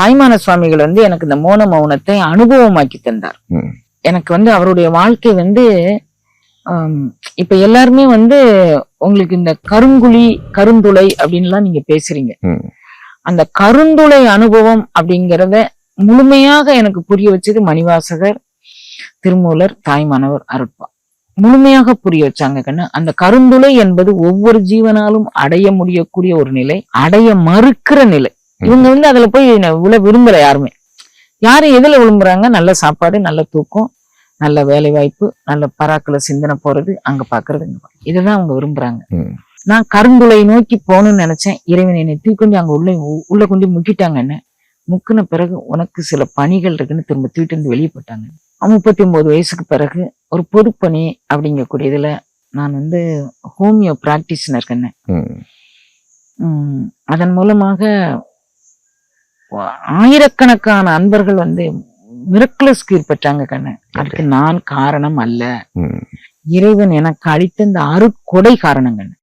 தாய்மான சுவாமிகள் வந்து எனக்கு இந்த மோன மௌனத்தை அனுபவமாக்கி தந்தார். எனக்கு வந்து அவருடைய வாழ்க்கை வந்து இப்ப எல்லாருமே வந்து உங்களுக்கு இந்த கருங்குழி கருந்துளை அப்படின்லாம் நீங்க பேசுறீங்க. அந்த கருந்துளை அனுபவம் அப்படிங்கிறத முழுமையாக எனக்கு புரிய வச்சது மணிவாசகர் திருமூலர் தாய்மானவர் அருட்பா. முழுமையாக புரிய வச்சாங்க கண்ணு. அந்த கருந்துளை என்பது ஒவ்வொரு ஜீவனாலும் அடைய முடியக்கூடிய ஒரு நிலை அடைய மறுக்கிற நிலை. இவங்க வந்து அதுல போய் விழ விரும்பல யாருமே. யாரும் எதுல விரும்புறாங்க? நல்ல சாப்பாடு நல்ல தூக்கம் நல்ல வேலை வாய்ப்பு நல்ல பராக்குல சிந்தனை போறது அங்க பாக்குறது. இதுதான் அவங்க விரும்புறாங்க. நான் கருந்துளை நோக்கி போகணும்னு நினைச்சேன். இறைவன் என்னை தூக்கி கொண்டு அங்க உள்ள உள்ள கொண்டு முக்கிட்டாங்க என்ன? முக்கின பிறகு உனக்கு சில பணிகள் இருக்குன்னு திரும்ப தூக்கிட்டு வந்து வெளியே போட்டாங்க முப்பத்தி ஒன்பது வயசுக்கு பிறகு ஒரு பொதுப்பணி அப்படிங்கக்கூடிய இதுல நான் வந்து ஹோமியோ பிராக்டிஷனர் இருக்கேன் அதன் மூலமாக ஆயிரக்கணக்கான அன்பர்கள் வந்து மிரக்குலஸ் கீர் பெற்றாங்க கண்ணு. அதுக்கு நான் காரணம் அல்ல. இறைவன் எனக்கு அளித்த இந்த அருட்கொடை காரணம் கண்ணு.